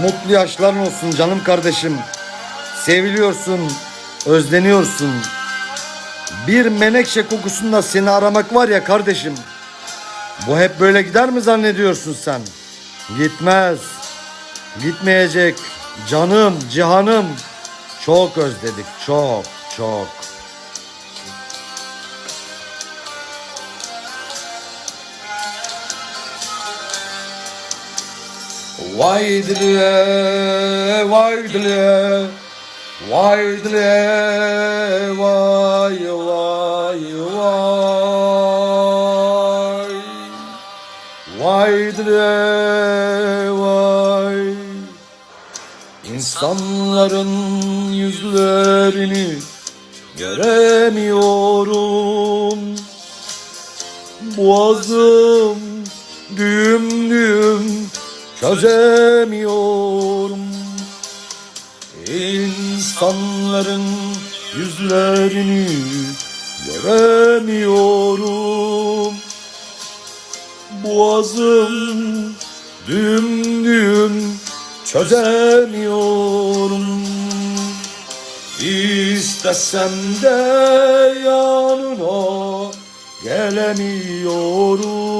Mutlu yaşların olsun canım kardeşim. Seviliyorsun, özleniyorsun. Bir menekşe kokusunda seni aramak var ya kardeşim. Bu hep böyle gider mi zannediyorsun sen? Gitmez. Gitmeyecek. Canım, cihanım. Çok özledik, çok, çok. Vay dile, vay dile, vay dile, vay vay vay. Vay dile, vay. İnsanların yüzlerini göremiyorum. Boğazım düğüm düğüm çözemiyorum İnsanların yüzlerini göremiyorum. Boğazım düğüm düğüm çözemiyorum. İstesem de yanına gelemiyorum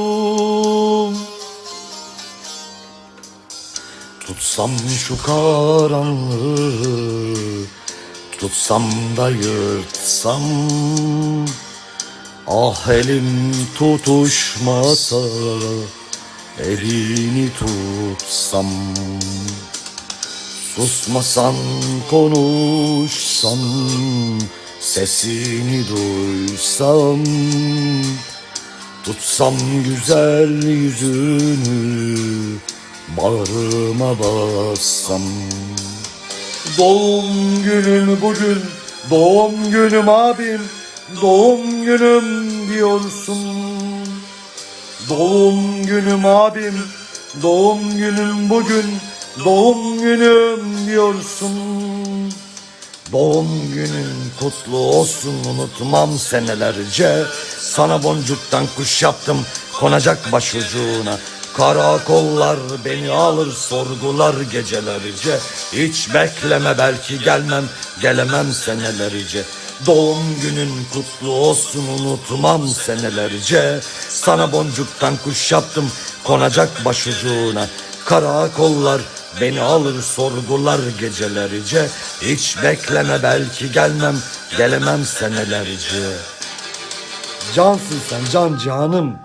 Tutsam şu karanlığı Tutsam da yırtsam Ah elim tutuşmasa Elini tutsam. Susmasan konuşsam Sesini duysam Tutsam güzel yüzünü Bağrıma bassam. Doğum günün bugün Doğum günüm abim Doğum günüm diyorsun. Doğum günüm abim Doğum günüm bugün. Doğum günüm diyorsun. Doğum günün kutlu olsun unutmam senelerce. Sana boncuktan kuş yaptım konacak başucuna Karakollar beni alır sorgular gecelerce. Hiç bekleme belki gelmem gelemem senelerce. Doğum günün kutlu olsun unutmam senelerce. Sana boncuktan kuş yaptım konacak başucuna. Karakollar beni alır sorgular gecelerce. Hiç bekleme belki gelmem gelemem senelerce. Cansın sen can canım